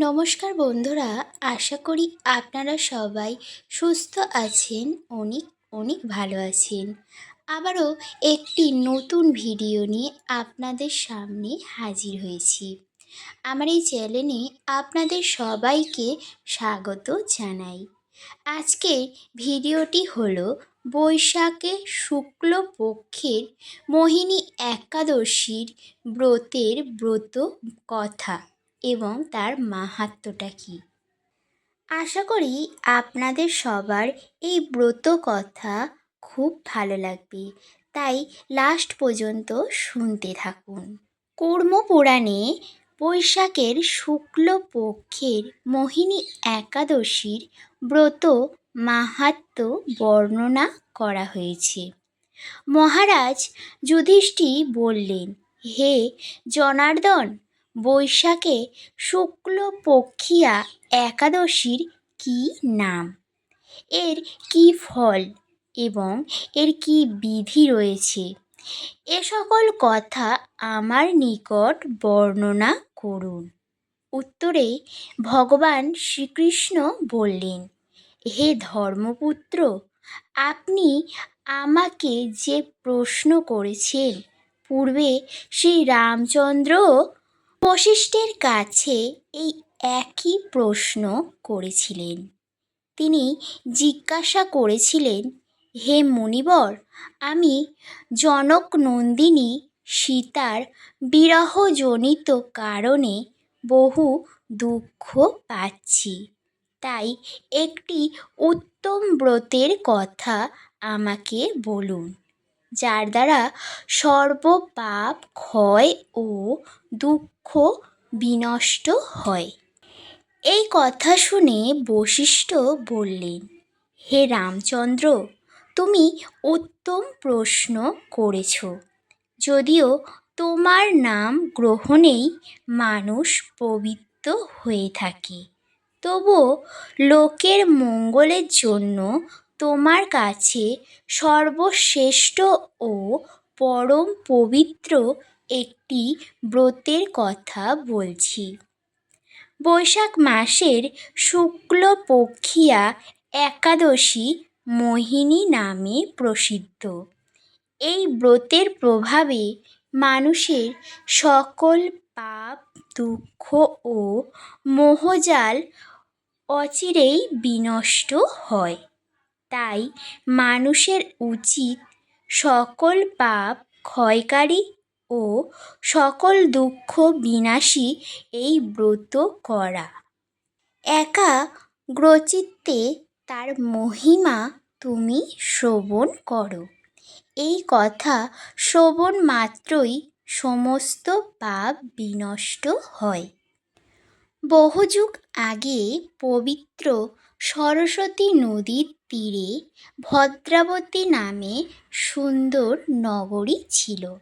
নমস্কার বন্ধুরা, আশা করি আপনারা সবাই সুস্থ আছেন, অনেক অনেক ভালো আছেন। আবারও একটি নতুন ভিডিও নিয়ে আপনাদের সামনে হাজির হয়েছি। আমার এই চ্যানেলে আপনাদের সবাইকে স্বাগত জানাই। আজকে ভিডিওটি হলো বৈশাখে শুক্লপক্ষের মোহিনী একাদশীর ব্রতের ব্রত কথা। এবং তার মাহাত্ম্যটা কী? আশা করি আপনাদের সবার এই ব্রত কথা খুব ভালো লাগবে। তাই লাস্ট পর্যন্ত শুনতে থাকুন। কর্ম পুরাণে বৈশাখের শুক্লপক্ষের মোহিনী একাদশীর ব্রত মাহাত্ম্য বর্ণনা করা হয়েছে। মহারাজ যুধিষ্ঠি বললেন, হে জনার্দন বৈশাখে শুক্লপক্ষিয়া একাদশীর কী নাম? এর কী ফল এবং এর কী বিধি রয়েছে? এ সকল কথা আমার নিকট বর্ণনা করুন। উত্তরে ভগবান শ্রীকৃষ্ণ বললেন, হে ধর্মপুত্র, আপনি আমাকে যে প্রশ্ন করেছেন, পূর্বে শ্রী রামচন্দ্র বশিষ্ঠের কাছে এই একই প্রশ্ন করেছিলেন। তিনি জিজ্ঞাসা করেছিলেন, হে মুনিবর, আমি জনক নন্দিনী সীতার বিরহজনিত কারণে বহু দুঃখ পাচ্ছি, তাই একটি উত্তম ব্রতের কথা আমাকে বলুন। যার দ্বারা সর্বপাপ, ক্ষয় ও দুঃখ বিনষ্ট হয়। এই কথা শুনে বশিষ্ঠ বললেন, হে রামচন্দ্র, তুমি উত্তম প্রশ্ন করেছ। যদিও তোমার নাম গ্রহণেই মানুষ পবিত্র হয়ে থাকে, তবুও লোকের মঙ্গলের জন্য তোমার কাছে সর্বশ্রেষ্ঠ ও পরম পবিত্র একটি ব্রতের কথা বলছি। বৈশাখ মাসের শুক্লপক্ষিয়া একাদশী মোহিনী নামে প্রসিদ্ধ। এই ব্রতের প্রভাবে মানুষের সকল পাপ, দুঃখ ও মোহজাল অচিরেই বিনষ্ট হয়। তাই মানুষের উচিত সকল পাপ ক্ষয়কারী ও সকল দুঃখ বিনাশী এই ব্রত করা। একা একাগ্রচিত্তে তার মহিমা তুমি শ্রবণ করো। এই কথা শ্রবণ মাত্রই সমস্ত পাপ বিনষ্ট হয়। বহুযুগ আগে পবিত্র সরস্বতী নদীর তীরে ভদ্রাবতী নামে সুন্দর নগরী ছিল।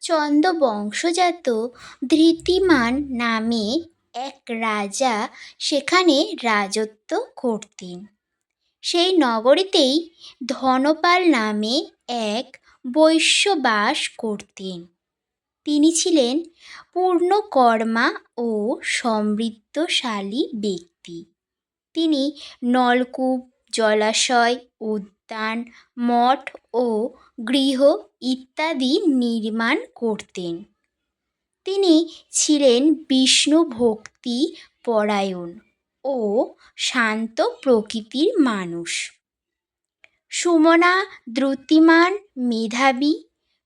চন্দ বংশজাত ধৃতিমান নামে এক রাজা সেখানে রাজত্ব করতেন। সেই নগরীতেই ধনপাল নামে এক বৈশ্য বাস করতেন। তিনি ছিলেন পূর্ণকর্মা ও সমৃদ্ধশালী ব্যক্তি। তিনি নলকূপ জলাশয়, উদ্যান, মঠ ও গৃহ ইত্যাদি নির্মাণ করতেন। তিনি ছিলেন বিষ্ণু ভক্তি পরায়ণ ও শান্ত প্রকৃতির মানুষ। সুমনা দ্রুতিমান মেধাবী,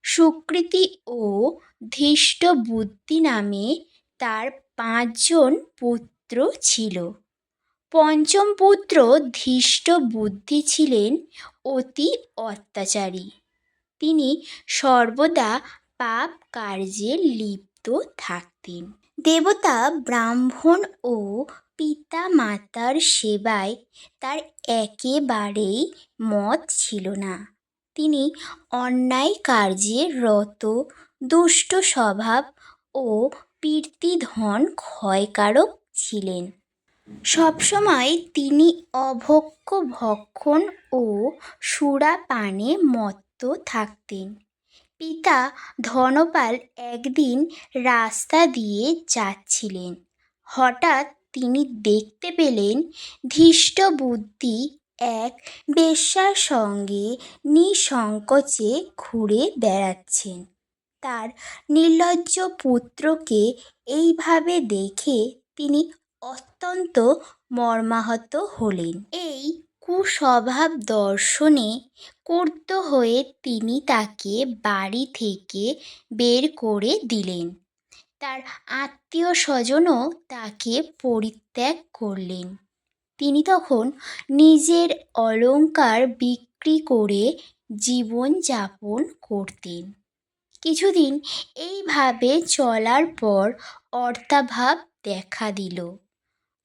সুকৃতি ও ধৃষ্ট বুদ্ধি নামে তার পাঁচজন পুত্র ছিল। পঞ্চম পুত্র ধৃষ্ট বুদ্ধি ছিলেন, অতি অত্যাচারী। তিনি সর্বদা পাপ কার্যে লিপ্ত থাকতেন। দেবতা ব্রাহ্মণ ও পিতা মাতার সেবায় তার একেবারেই মত ছিল না। তিনি অন্যায় কার্যে রত, দুষ্ট স্বভাব ও কীর্তিধন ক্ষয়কারক ছিলেন। সবসময় তিনি অভক্ষ্য ভক্ষণ ও সুরাপানে মত্ত থাকতেন। পিতা ধনপাল একদিন রাস্তা দিয়ে যাচ্ছিলেন। হঠাৎ তিনি দেখতে পেলেন ধৃষ্টবুদ্ধি এক বেশ্যার সঙ্গে নিঃসংকোচে ঘুরে বেড়াচ্ছেন। তার নির্লজ্জ পুত্রকে এইভাবে দেখে তিনি অত্যন্ত মর্মাহত হলেন। এই কুস্বভাব দর্শনে ক্রুদ্ধ হয়ে তিনি তাকে বাড়ি থেকে বের করে দিলেন। তার আত্মীয় স্বজনও তাকে পরিত্যাগ করলেন। তিনি তখন নিজের অলংকার বিক্রি করে জীবন যাপন করতেন। কিছুদিন এইভাবে চলার পর অর্থাভাব দেখা দিল।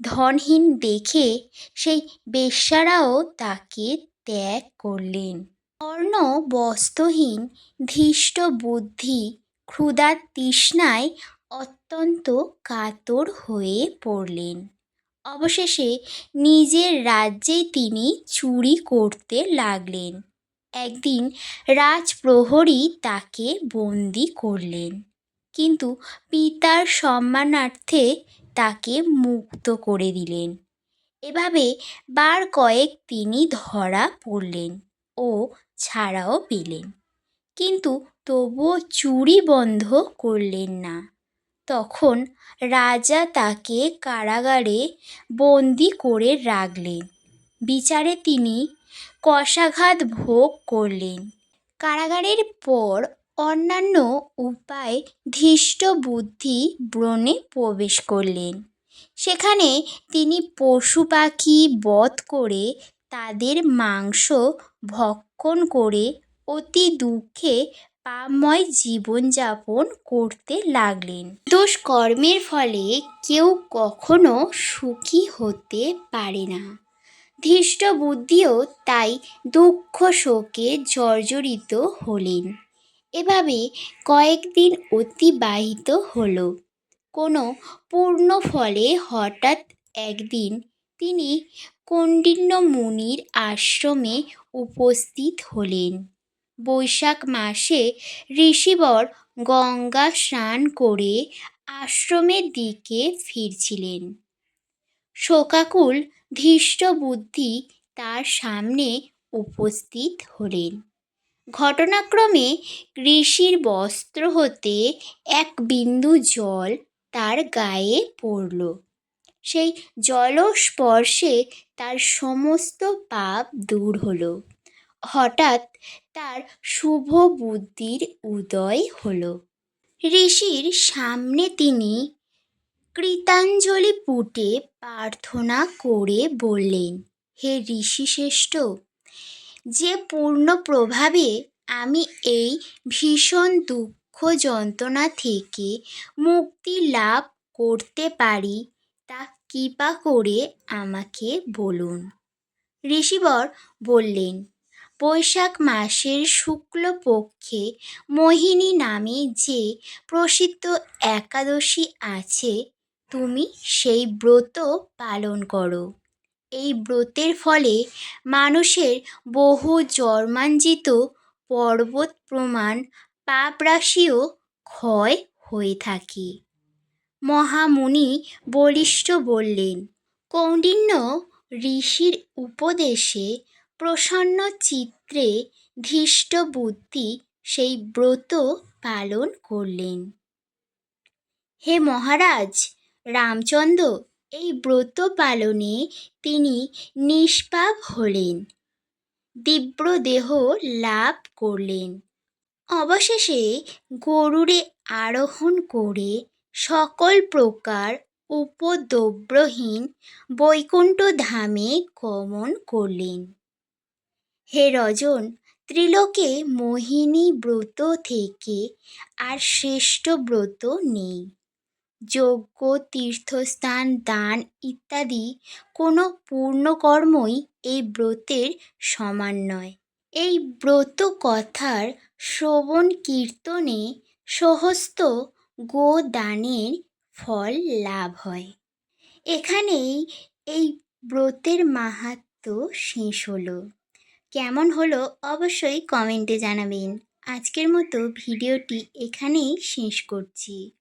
ধনহীন দেখে সেই বেশ্যারাও তাকে ত্যাগ করলেন। অন্ন বস্ত্রহীন, ধৃষ্ট বুদ্ধি, ক্ষুধার তৃষ্ণায় অত্যন্ত কাতর হয়ে পড়লেন। অবশেষে নিজের রাজ্যেই তিনি চুরি করতে লাগলেন। একদিন রাজপ্রহরী তাকে বন্দি করলেন। কিন্তু পিতার সম্মানার্থে তাকে মুক্ত করে দিলেন। এভাবে বার কয়েক তিনি ধরা পড়লেন ও ছাড়াও পেলেন। কিন্তু তবুও চুরি বন্ধ করলেন না। তখন রাজা তাকে কারাগারে বন্দি করে রাখলেন। বিচারে তিনি কষাঘাত ভোগ করলেন। কারাগারের পর অন্যান্য উপায়ে ধৃষ্টবুদ্ধি বনে প্রবেশ করলেন। সেখানে তিনি পশু পাখি বধ করে তাদের মাংস ভক্ষণ করে অতি দুঃখে পাপময় জীবনযাপন করতে লাগলেন। দুষ্কর্মের ফলে কেউ কখনো সুখী হতে পারে না। ধৃষ্টবুদ্ধিও তাই দুঃখ শোকে জর্জরিত হলেন। এভাবে কয়েকদিন অতিবাহিত হলো। কোনো পূর্ণ ফলে হঠাৎ একদিন তিনি কৌণ্ডিন্য মুনির আশ্রমে উপস্থিত হলেন। বৈশাখ মাসে ঋষিবর গঙ্গা স্নান করে আশ্রমের দিকে ফিরছিলেন। শোকাকুল ধৃষ্টবুদ্ধি তার সামনে উপস্থিত হলেন। ঘটনাক্রমে ঋষির বস্ত্র হতে এক বিন্দু জল তার গায়ে পড়ল। সেই জলস্পর্শে তার সমস্ত পাপ দূর হলো। হঠাৎ তার শুভ বুদ্ধির উদয় হলো। ঋষির সামনে তিনি কৃতাঞ্জলি পুটে প্রার্থনা করে বললেন, হে ঋষিশ্রেষ্ঠ যে পূর্ণ প্রভাবে আমি এই ভীষণ দুঃখ যন্ত্রণা থেকে মুক্তি লাভ করতে পারি, তা কৃপা করে আমাকে বলুন। ঋষিবর বললেন, বৈশাখ মাসের শুক্লপক্ষে মোহিনী নামে যে প্রসিদ্ধ একাদশী আছে, তুমি সেই ব্রত পালন করো। এই ব্রতের ফলে মানুষের বহু জন্মার্জিত পর্বত প্রমাণ পাপরাশিও ক্ষয় হয়ে থাকে। মহামুনি বলিষ্ঠ বললেন কৌণ্ডিন্য ঋষির উপদেশে প্রসন্ন চিত্তে ধৃষ্টবুদ্ধি সেই ব্রত পালন করলেন। হে মহারাজ, রামচন্দ্র এই ব্রত পালনে তিনি নিষ্পাপ হলেন। দিব্যদেহ লাভ করলেন। অবশেষে গরুরে আরোহণ করে সকল প্রকার উপদ্রব্যহীন বৈকুণ্ঠ ধামে গমন করলেন। হে রজন, ত্রিলোকে মোহিনী ব্রত থেকে আর শ্রেষ্ঠ ব্রত নেই। যজ্ঞ, তীর্থস্থান, দান ইত্যাদি কোনো পূর্ণকর্মই এই ব্রতের সমান নয়। এই ব্রত কথার শ্রবণ কীর্তনে সহস্র গোদানের ফল লাভ হয়। এখানেই এই ব্রতের মাহাত্ম্য শেষ হলো। কেমন হলো অবশ্যই কমেন্টে জানাবেন। আজকের মতো ভিডিওটি এখানেই শেষ করছি।